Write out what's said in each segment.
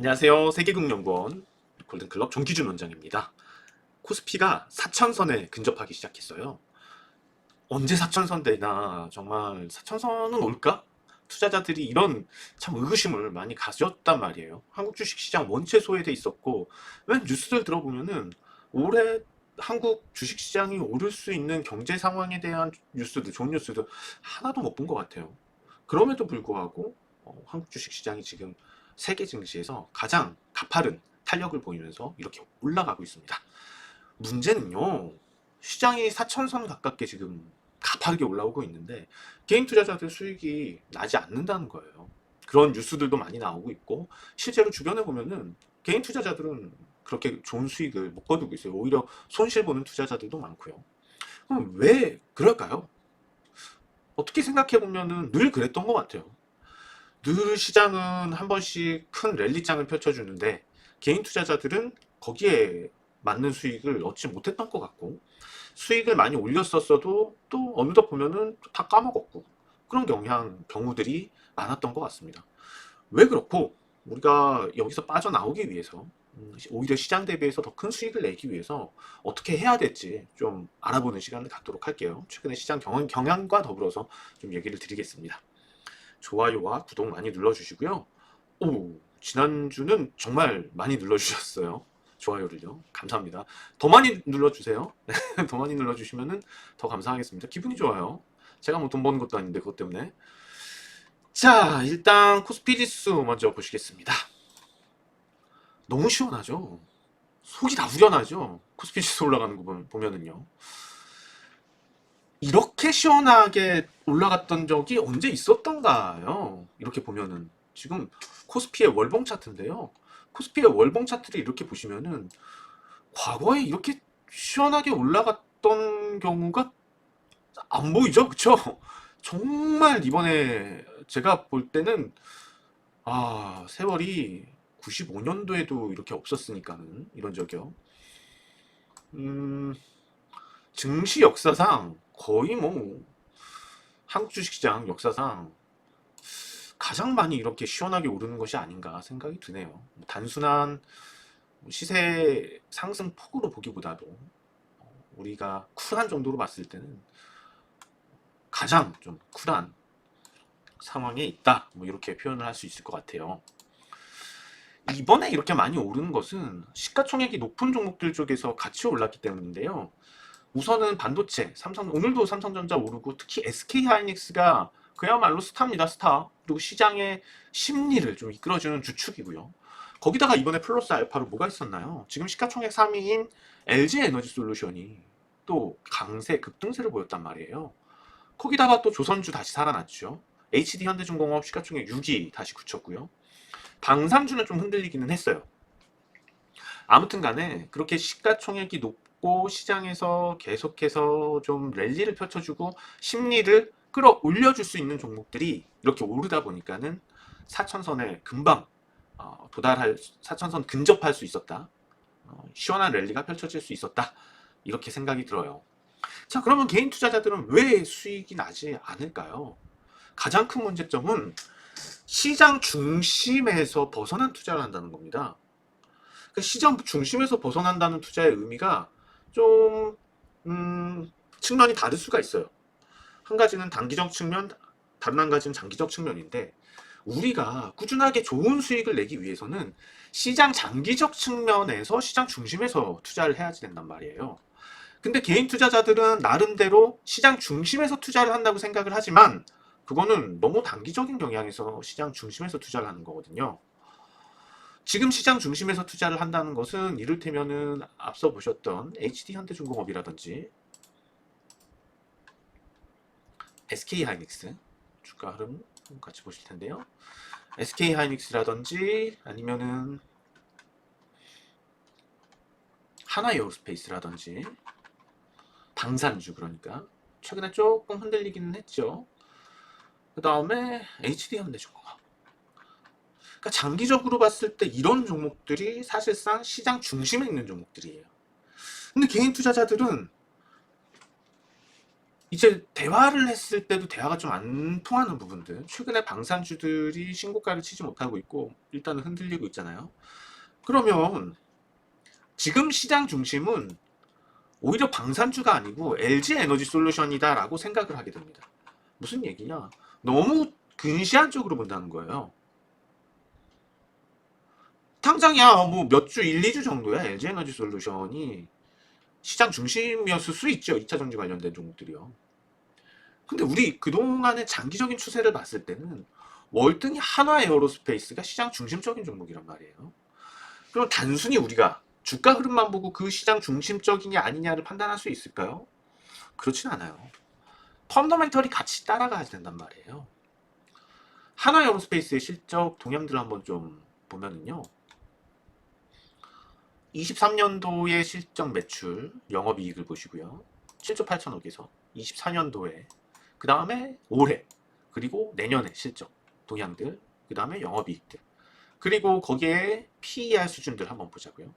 안녕하세요. 세계국연구원 골든클럽 정기준 원장입니다. 코스피가 4천선에 근접하기 시작했어요. 언제 4천선 되나 정말 4천선은 올까? 투자자들이 이런 참 의구심을 많이 가졌단 말이에요. 한국 주식시장 원체 소외돼 있었고 왜 뉴스들 들어보면은 올해 한국 주식시장이 오를 수 있는 경제 상황에 대한 뉴스들, 좋은 뉴스들 하나도 못 본 것 같아요. 그럼에도 불구하고 어, 한국 주식시장이 지금 세계 증시에서 가장 가파른 탄력을 보이면서 이렇게 올라가고 있습니다. 문제는요, 시장이 4천선 가깝게 지금 가파르게 올라오고 있는데 개인 투자자들 수익이 나지 않는다는 거예요. 그런 뉴스들도 많이 나오고 있고 실제로 주변에 보면은 개인 투자자들은 그렇게 좋은 수익을 못 거두고 있어요. 오히려 손실 보는 투자자들도 많고요. 그럼 왜 그럴까요? 어떻게 생각해 보면은 늘 그랬던 것 같아요. 늘 시장은 한 번씩 큰 랠리장을 펼쳐주는데 개인 투자자들은 거기에 맞는 수익을 얻지 못했던 것 같고 수익을 많이 올렸었어도 또 어느덧 보면은 다 까먹었고 그런 경향 경우들이 많았던 것 같습니다. 왜 그렇고 우리가 여기서 빠져나오기 위해서 음, 오히려 시장 대비해서 더 큰 수익을 내기 위해서 어떻게 해야 될지 좀 알아보는 시간을 갖도록 할게요. 최근에 시장 경향, 경향과 더불어서 좀 얘기를 드리겠습니다. 좋아요와 구독 많이 눌러주시고요. 오, 지난주는 정말 많이 눌러주셨어요. 좋아요를요. 감사합니다. 더 많이 눌러주세요. 더 많이 눌러주시면은 더 감사하겠습니다. 기분이 좋아요. 제가 뭐 돈 버는 것도 아닌데 그것 때문에. 자, 일단 코스피 지수 먼저 보시겠습니다. 너무 시원하죠? 속이 다 후련하죠? 코스피 지수 올라가는 거 보면- 보면은요. 이렇게 시원하게 올라갔던 적이 언제 있었던가요? 이렇게 보면은 지금 코스피의 월봉 차트인데요. 코스피의 월봉 차트를 이렇게 보시면은 과거에 이렇게 시원하게 올라갔던 경우가 안 보이죠? 그쵸? 정말 이번에 제가 볼 때는 아, 세월이 95년도에도 이렇게 없었으니까는 이런 적이요. 음, 증시 역사상 거의 뭐 한국 주식시장 역사상 가장 많이 이렇게 시원하게 오르는 것이 아닌가 생각이 드네요. 뭐 단순한 시세 상승 폭으로 보기보다도 어, 우리가 쿨한 정도로 봤을 때는 가장 좀 쿨한 상황에 있다. 뭐 이렇게 표현을 할 수 있을 것 같아요. 이번에 이렇게 많이 오르는 것은 시가총액이 높은 종목들 쪽에서 같이 올랐기 때문인데요. 우선은 반도체, 삼성 오늘도 삼성전자 오르고 특히 SK 하이닉스가 그야말로 스타입니다, 스타. 그리고 시장의 심리를 좀 이끌어주는 주축이고요. 거기다가 이번에 플러스 알파로 뭐가 있었나요? 지금 시가총액 3위인 LG 에너지 솔루션이 또 강세, 급등세를 보였단 말이에요. 거기다가 또 조선주 다시 살아났죠. HD 현대중공업 시가총액 6위 다시 굳혔고요. 방산주는 좀 흔들리기는 했어요. 아무튼 간에 그렇게 시가총액이 높 고 시장에서 계속해서 좀 랠리를 펼쳐주고 심리를 끌어올려줄 수 있는 종목들이 이렇게 오르다 보니까는 4천선에 금방 어, 도달할 4천선 근접할 수 있었다. 어, 시원한 랠리가 펼쳐질 수 있었다. 이렇게 생각이 들어요. 자, 그러면 개인 투자자들은 왜 수익이 나지 않을까요? 가장 큰 문제점은 시장 중심에서 벗어난 투자를 한다는 겁니다. 그 시장 중심에서 벗어난다는 투자의 의미가 좀 음, 측면이 다를 수가 있어요. 한 가지는 단기적 측면, 다른 한 가지는 장기적 측면인데 우리가 꾸준하게 좋은 수익을 내기 위해서는 시장 장기적 측면에서 시장 중심에서 투자를 해야지 된단 말이에요. 근데 개인 투자자들은 나름대로 시장 중심에서 투자를 한다고 생각을 하지만 그거는 너무 단기적인 경향에서 시장 중심에서 투자를 하는 거거든요. 지금 시장 중심에서 투자를 한다는 것은 이를테면은 앞서 보셨던 HD 현대중공업이라든지 SK 하이닉스 주가 흐름 같이 보실 텐데요. SK 하이닉스라든지 아니면은 하나 에어로스페이스라든지 방산주 그러니까 최근에 조금 흔들리기는 했죠. 그 다음에 HD 현대중공업. 그러니까 장기적으로 봤을 때 이런 종목들이 사실상 시장 중심에 있는 종목들이에요. 근데 개인 투자자들은 이제 대화를 했을 때도 대화가 좀 안 통하는 부분들. 최근에 방산주들이 신고가를 치지 못하고 있고 일단은 흔들리고 있잖아요. 그러면 지금 시장 중심은 오히려 방산주가 아니고 LG 에너지 솔루션이다 라고 생각을 하게 됩니다. 무슨 얘기냐? 너무 근시안 쪽으로 본다는 거예요. 당장이야 뭐 몇 주, 1, 2주 정도야 LG 에너지 솔루션이 시장 중심이었을 수 있죠. 2차 전지 관련된 종목들이요. 근데 우리 그동안의 장기적인 추세를 봤을 때는 월등히 한화 에어로스페이스가 시장 중심적인 종목이란 말이에요. 그럼 단순히 우리가 주가 흐름만 보고 그 시장 중심적이냐 아니냐를 판단할 수 있을까요? 그렇진 않아요. 펀더멘털이 같이 따라가야 된단 말이에요. 한화 에어로스페이스의 실적 동향들을 한번 좀 보면은요. 23년도의 실적 매출, 영업이익을 보시고요. 7조 8천억에서 24년도에 그 다음에 올해 그리고 내년의 실적 동향들 그 다음에 영업이익들 그리고 거기에 PER 수준들 한번 보자고요.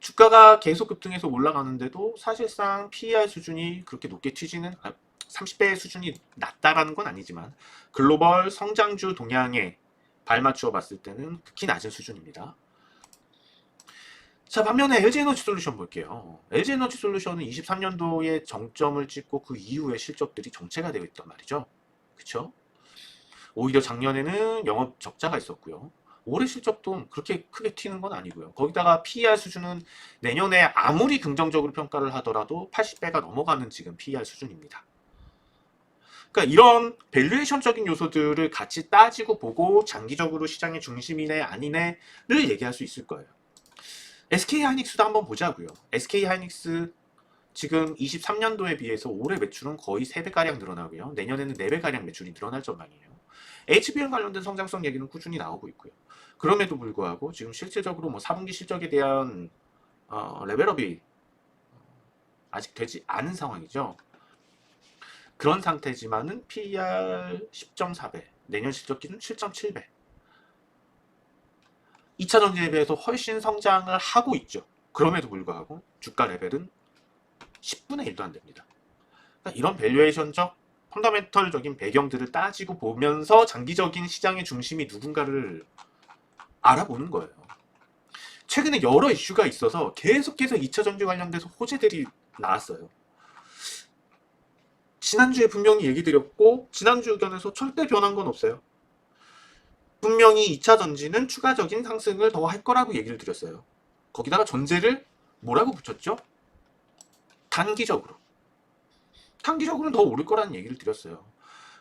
주가가 계속 급등해서 올라가는데도 사실상 PER 수준이 그렇게 높게 튀지는 30배 수준이 낮다라는 건 아니지만 글로벌 성장주 동향에 발맞추어 봤을 때는 극히 낮은 수준입니다. 자, 반면에 LG에너지 솔루션 볼게요. LG에너지 솔루션은 23년도에 정점을 찍고 그 이후에 실적들이 정체가 되어 있단 말이죠. 그쵸? 오히려 작년에는 영업 적자가 있었고요. 올해 실적도 그렇게 크게 튀는 건 아니고요. 거기다가 PER 수준은 내년에 아무리 긍정적으로 평가를 하더라도 80배가 넘어가는 지금 PER 수준입니다. 그러니까 이런 밸류에이션적인 요소들을 같이 따지고 보고 장기적으로 시장의 중심이네 아니네를 얘기할 수 있을 거예요. SK 하이닉스도 한번 보자고요. SK 하이닉스 지금 23년도에 비해서 올해 매출은 거의 3배가량 늘어나고요. 내년에는 4배가량 매출이 늘어날 전망이에요. HBM 관련된 성장성 얘기는 꾸준히 나오고 있고요. 그럼에도 불구하고 지금 실질적으로 뭐 4분기 실적에 대한 어, 레벨업이 아직 되지 않은 상황이죠. 그런 상태지만은 PER 10.4배, 내년 실적 기준 7.7배. 2차 전지에 비해서 훨씬 성장을 하고 있죠. 그럼에도 불구하고 주가 레벨은 10분의 1도 안 됩니다. 그러니까 이런 밸류에이션적 펀더멘털적인 배경들을 따지고 보면서 장기적인 시장의 중심이 누군가를 알아보는 거예요. 최근에 여러 이슈가 있어서 계속해서 2차 전지 관련돼서 호재들이 나왔어요. 지난주에 분명히 얘기 드렸고 지난주 의견에서 절대 변한 건 없어요. 분명히 2차 전지는 추가적인 상승을 더 할 거라고 얘기를 드렸어요. 거기다가 전제를 뭐라고 붙였죠? 단기적으로. 단기적으로는 더 오를 거라는 얘기를 드렸어요.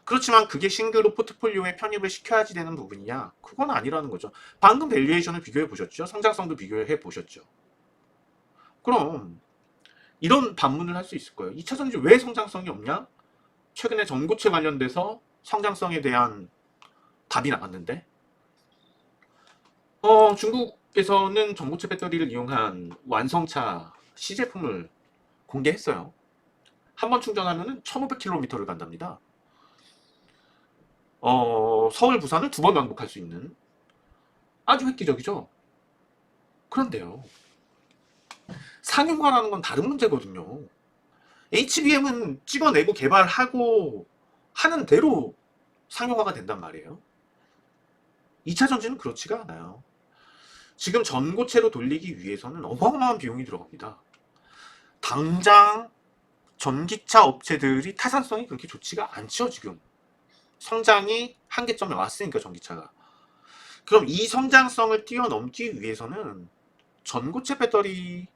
그렇지만 그게 싱글로 포트폴리오에 편입을 시켜야지 되는 부분이냐? 그건 아니라는 거죠. 방금 밸류에이션을 비교해 보셨죠? 성장성도 비교해 보셨죠? 그럼 이런 반문을 할 수 있을 거예요. 2차 전지 왜 성장성이 없냐? 최근에 전고체 관련돼서 성장성에 대한 답이 나왔는데 어, 중국에서는 전고체 배터리를 이용한 완성차 시제품을 공개했어요. 한 번 충전하면 1500km를 간답니다. 어, 서울, 부산을 두 번 왕복할 수 있는 아주 획기적이죠. 그런데요. 상용화라는 건 다른 문제거든요. HBM은 찍어내고 개발하고 하는 대로 상용화가 된단 말이에요. 2차 전지는 그렇지가 않아요. 지금 전고체로 돌리기 위해서는 어마어마한 비용이 들어갑니다. 당장 전기차 업체들이 타산성이 그렇게 좋지가 않죠, 지금. 성장이 한계점에 왔으니까, 전기차가. 그럼 이 성장성을 뛰어넘기 위해서는 전고체 배터리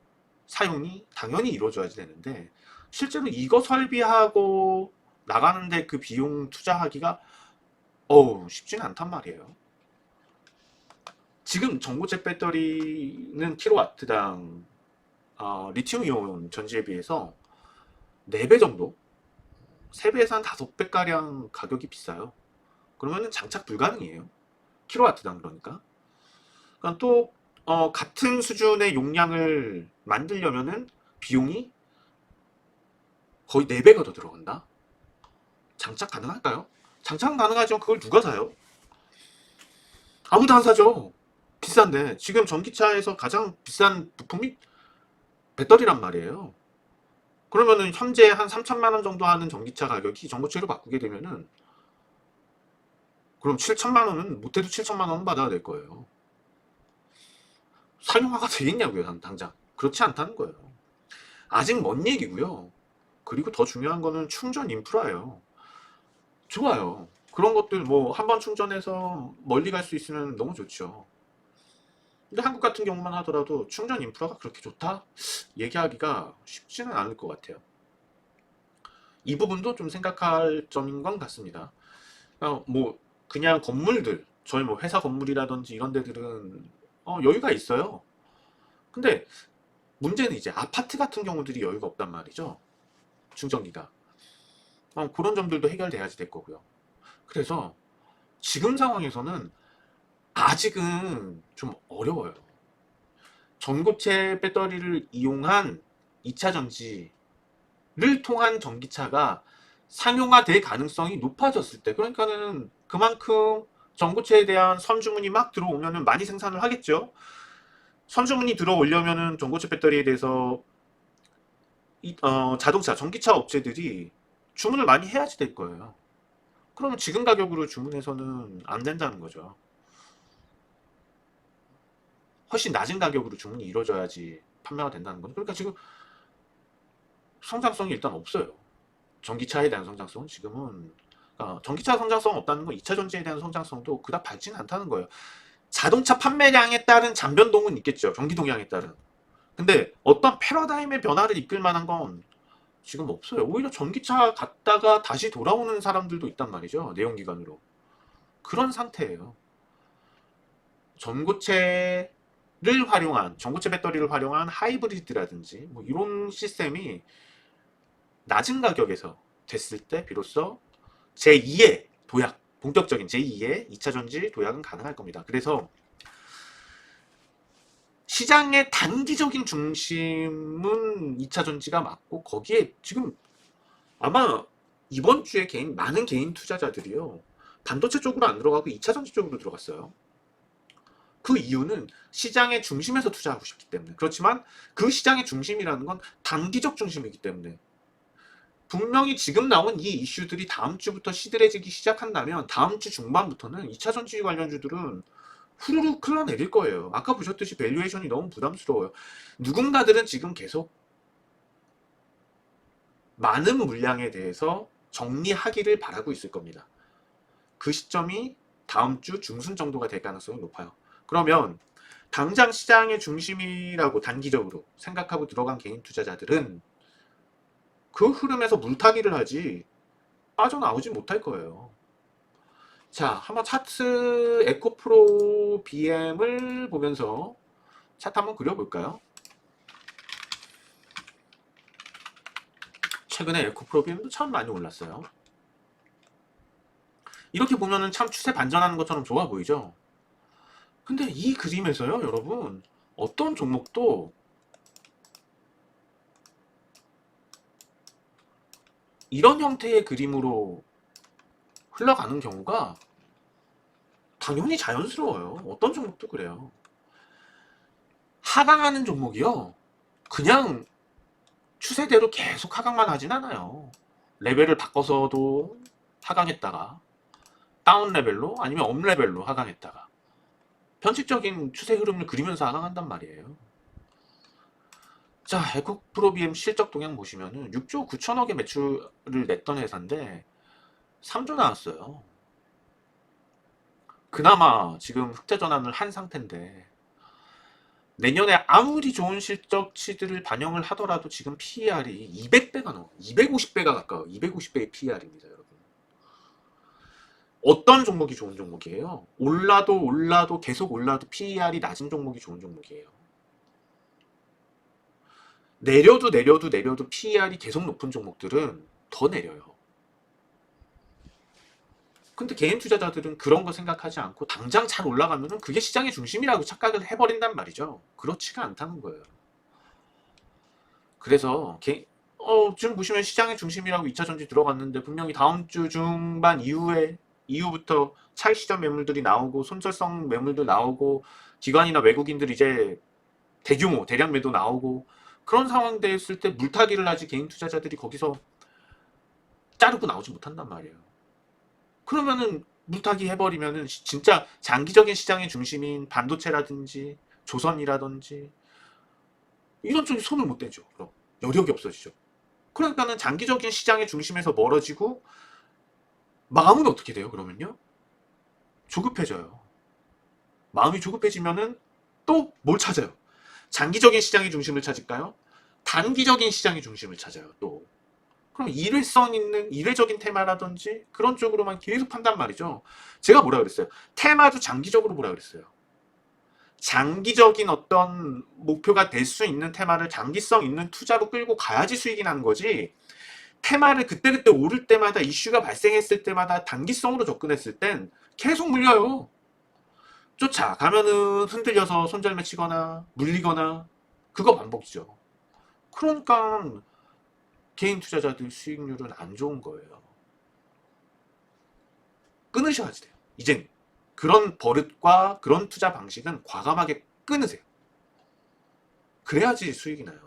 사용이 당연히 이루어져야 되는데, 실제로 이거 설비하고 나가는데 그 비용 투자하기가, 어우, 쉽지는 않단 말이에요. 지금 전고체 배터리는 킬로와트당 어, 리튬이온 전지에 비해서 4배 정도? 3배에서 한 5배가량 가격이 비싸요. 그러면은 장착 불가능이에요. 킬로와트당 그러니까. 그러니까 또 어, 같은 수준의 용량을 만들려면은 비용이 거의 4배가 더 들어간다. 장착 가능할까요? 장착은 가능하지만 그걸 누가 사요? 아무도 안 사죠. 비싼데 지금 전기차에서 가장 비싼 부품이 배터리란 말이에요. 그러면은 현재 한 3천만 원 정도 하는 전기차 가격이 전고체로 바꾸게 되면은 그럼 7천만 원은 못해도 7천만 원은 받아야 될 거예요. 상용화가 되겠냐고요, 당- 당장. 그렇지 않다는 거예요. 아직 먼 얘기고요. 그리고 더 중요한 거는 충전 인프라예요. 좋아요. 그런 것들 뭐 한 번 충전해서 멀리 갈 수 있으면 너무 좋죠. 근데 한국 같은 경우만 하더라도 충전 인프라가 그렇게 좋다? 얘기하기가 쉽지는 않을 것 같아요. 이 부분도 좀 생각할 점인 것 같습니다. 어, 뭐 그냥 건물들, 저희 뭐 회사 건물이라든지 이런 데들은 어, 여유가 있어요. 근데 문제는 이제 아파트 같은 경우들이 여유가 없단 말이죠. 충전기가. 어, 그런 점들도 해결돼야지 될 거고요. 그래서 지금 상황에서는 아직은 좀 어려워요. 전고체 배터리를 이용한 2차 전지를 통한 전기차가 상용화될 가능성이 높아졌을 때, 그러니까는 그만큼 전고체에 대한 선주문이 막 들어오면은 많이 생산을 하겠죠. 선주문이 들어오려면은 전고체 배터리에 대해서 이- 어, 자동차, 전기차 업체들이 주문을 많이 해야지 될 거예요. 그러면 지금 가격으로 주문해서는 안 된다는 거죠. 훨씬 낮은 가격으로 주문이 이루어져야지 판매가 된다는 거죠. 그러니까 지금 성장성이 일단 없어요. 전기차에 대한 성장성은 지금은 그러니까 전기차 성장성 없다는 건 2차 전지에 대한 성장성도 그닥 밝지는 않다는 거예요. 자동차 판매량에 따른 잠변동은 있겠죠. 경기 동향에 따른. 근데 어떤 패러다임의 변화를 이끌 만한 건 지금 없어요. 오히려 전기차 갔다가 다시 돌아오는 사람들도 있단 말이죠. 내연기관으로. 그런 상태예요. 전고체 를 활용한, 전고체 배터리를 활용한 하이브리드라든지 뭐 이런 시스템이 낮은 가격에서 됐을 때 비로소 제2의 도약, 본격적인 제2의 2차 전지 도약은 가능할 겁니다. 그래서 시장의 단기적인 중심은 2차 전지가 맞고 거기에 지금 아마 이번 주에 개인 많은 개인 투자자들이요. 반도체 쪽으로 안 들어가고 2차 전지 쪽으로 들어갔어요. 그 이유는 시장의 중심에서 투자하고 싶기 때문에. 그렇지만 그 시장의 중심이라는 건 단기적 중심이기 때문에. 분명히 지금 나온 이 이슈들이 다음 주부터 시들해지기 시작한다면 다음 주 중반부터는 2차 전지 관련주들은 후루룩 흘러내릴 거예요. 아까 보셨듯이 밸류에이션이 너무 부담스러워요. 누군가들은 지금 계속 많은 물량에 대해서 정리하기를 바라고 있을 겁니다. 그 시점이 다음 주 중순 정도가 될 가능성이 높아요. 그러면 당장 시장의 중심이라고 단기적으로 생각하고 들어간 개인 투자자들은 그 흐름에서 물타기를 하지 빠져나오지 못할 거예요. 자, 한번 차트 에코프로 BM을 보면서 차트 한번 그려볼까요? 최근에 에코프로 BM도 참 많이 올랐어요. 이렇게 보면은 참 추세 반전하는 것처럼 좋아 보이죠? 근데 이 그림에서요, 여러분, 어떤 종목도 이런 형태의 그림으로 흘러가는 경우가 당연히 자연스러워요. 어떤 종목도 그래요. 하강하는 종목이요. 그냥 추세대로 계속 하강만 하진 않아요. 레벨을 바꿔서도 하강했다가 다운 레벨로 아니면 업 레벨로 하강했다가 변칙적인 추세 흐름을 그리면서 하강한단 말이에요. 자, 에코프로 BM 실적 동향 보시면은 6조 9천억의 매출을 냈던 회사인데 3조 나왔어요. 그나마 지금 흑자 전환을 한 상태인데 내년에 아무리 좋은 실적치들을 반영을 하더라도 지금 PER이 200배가 넘어 250배가 가까워 250배의 PER입니다 여러분 어떤 종목이 좋은 종목이에요? 올라도 올라도 계속 올라도 PER이 낮은 종목이 좋은 종목이에요 내려도 내려도 내려도 PER이 계속 높은 종목들은 더 내려요 근데 개인 투자자들은 그런 거 생각하지 않고 당장 잘 올라가면은 그게 시장의 중심이라고 착각을 해버린단 말이죠. 그렇지가 않다는 거예요. 그래서 개, 어, 지금 보시면 시장의 중심이라고 2차 전지 들어갔는데 분명히 다음 주 중반 이후에 이후부터 차익 시점 매물들이 나오고 손절성 매물도 나오고 기관이나 외국인들 이제 대규모 대량 매도 나오고 그런 상황 됐을 때 물타기를 하지 개인 투자자들이 거기서 자르고 나오지 못한단 말이에요. 그러면은 물타기 해버리면은 시- 진짜 장기적인 시장의 중심인 반도체라든지 조선이라든지 이런 쪽에 손을 못 대죠. 그럼 여력이 없어지죠. 그러니까는 장기적인 시장의 중심에서 멀어지고 마음은 어떻게 돼요? 그러면요 조급해져요. 마음이 조급해지면은 또 뭘 찾아요? 장기적인 시장의 중심을 찾을까요? 단기적인 시장의 중심을 찾아요. 또 그럼 일회성 있는 일회적인 테마라든지 그런 쪽으로만 계속 판단 말이죠. 제가 뭐라 그랬어요? 테마도 장기적으로 보라 그랬어요. 장기적인 어떤 목표가 될 수 있는 테마를 장기성 있는 투자로 끌고 가야지 수익이 나는 거지. 테마를 그때그때 오를 때마다 이슈가 발생했을 때마다 단기성으로 접근했을 땐 계속 물려요. 쫓아가면은 흔들려서 손절매 치거나 물리거나 그거 반복이죠. 그러니까 개인 투자자들 수익률은 안 좋은 거예요. 끊으셔야지 돼요. 이젠 그런 버릇과 그런 투자 방식은 과감하게 끊으세요. 그래야지 수익이 나요.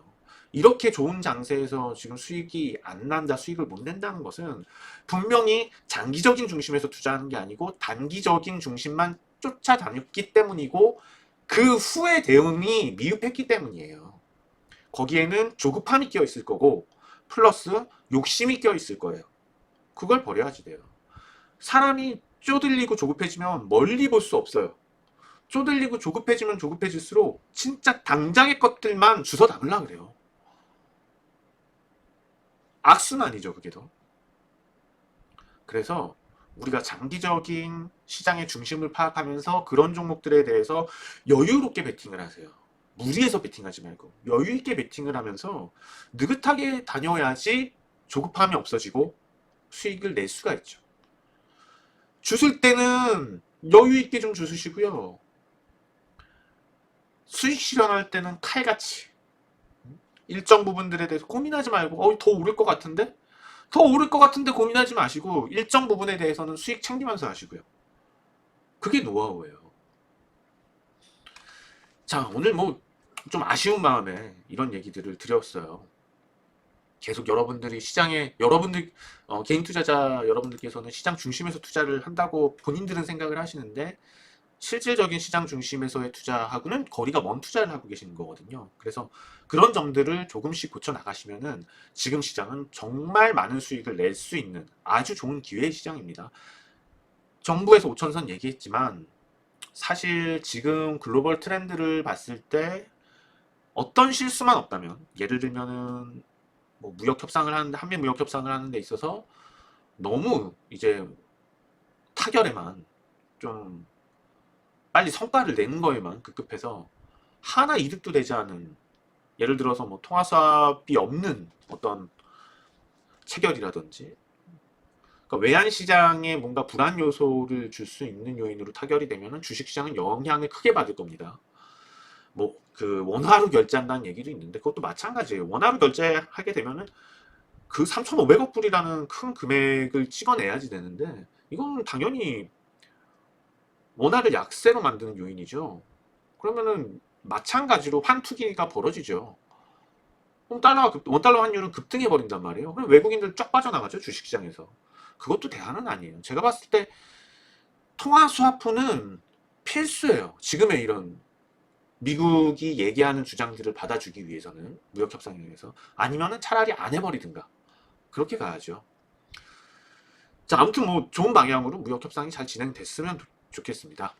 이렇게 좋은 장세에서 지금 수익이 안 난다, 수익을 못 낸다는 것은 분명히 장기적인 중심에서 투자하는 게 아니고 단기적인 중심만 쫓아다녔기 때문이고 그 후에 대응이 미흡했기 때문이에요. 거기에는 조급함이 끼어 있을 거고 플러스 욕심이 끼어 있을 거예요. 그걸 버려야지 돼요. 사람이 쪼들리고 조급해지면 멀리 볼 수 없어요. 쪼들리고 조급해지면 조급해질수록 진짜 당장의 것들만 주워 담으려 그래요. 악순환이죠, 그게 더. 그래서 우리가 장기적인 시장의 중심을 파악하면서 그런 종목들에 대해서 여유롭게 베팅을 하세요. 무리해서 베팅하지 말고 여유 있게 베팅을 하면서 느긋하게 다녀야지 조급함이 없어지고 수익을 낼 수가 있죠. 주술 때는 여유 있게 좀 주시고요. 수익 실현할 때는 칼같이 일정 부분들에 대해서 고민하지 말고 어, 더 오를 것 같은데? 더 오를 것 같은데 고민하지 마시고 일정 부분에 대해서는 수익 챙기면서 하시고요. 그게 노하우예요. 자, 오늘 뭐 좀 아쉬운 마음에 이런 얘기들을 드렸어요. 계속 여러분들이 시장에 여러분들 어, 개인 투자자 여러분들께서는 시장 중심에서 투자를 한다고 본인들은 생각을 하시는데 실질적인 시장 중심에서의 투자하고는 거리가 먼 투자를 하고 계시는 거거든요. 그래서 그런 점들을 조금씩 고쳐 나가시면은 지금 시장은 정말 많은 수익을 낼 수 있는 아주 좋은 기회의 시장입니다. 정부에서 5천선 얘기했지만 사실 지금 글로벌 트렌드를 봤을 때 어떤 실수만 없다면 예를 들면은 뭐 무역 협상을 하는데 한미 무역 협상을 하는 데 있어서 너무 이제 타결에만 좀 빨리 성과를 내는 거에만 급급해서 하나 이득도 되지 않은 예를 들어서 뭐 통화 수합이 없는 어떤 체결이라든지 그러니까 외환 시장에 뭔가 불안 요소를 줄 수 있는 요인으로 타결이 되면은 주식 시장은 영향을 크게 받을 겁니다. 뭐 그 원화로 결제한다는 얘기도 있는데 그것도 마찬가지예요. 원화로 결제하게 되면은 그 3,500억 불이라는 큰 금액을 찍어내야지 되는데 이건 당연히 원화를 약세로 만드는 요인이죠. 그러면은 마찬가지로 환투기가 벌어지죠. 그럼 달러가 급, 원달러 환율은 급등해 버린단 말이에요. 그럼 외국인들 쫙 빠져나가죠 주식시장에서. 그것도 대안은 아니에요. 제가 봤을 때 통화 스와프는 필수예요. 지금의 이런 미국이 얘기하는 주장들을 받아주기 위해서는 무역 협상에 의해서 아니면은 차라리 안 해버리든가 그렇게 가야죠. 자 아무튼 뭐 좋은 방향으로 무역 협상이 잘 진행됐으면 좋- 좋겠습니다.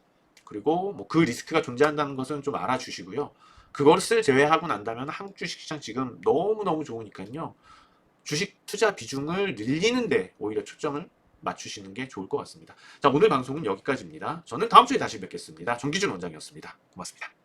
그리고 뭐 그 리스크가 존재한다는 것은 좀 알아주시고요. 그것을 제외하고 난다면 한국 주식시장 지금 너무너무 좋으니까요. 주식 투자 비중을 늘리는데 오히려 초점을 맞추시는 게 좋을 것 같습니다. 자 오늘 방송은 여기까지입니다. 저는 다음 주에 다시 뵙겠습니다. 정기준 원장이었습니다. 고맙습니다.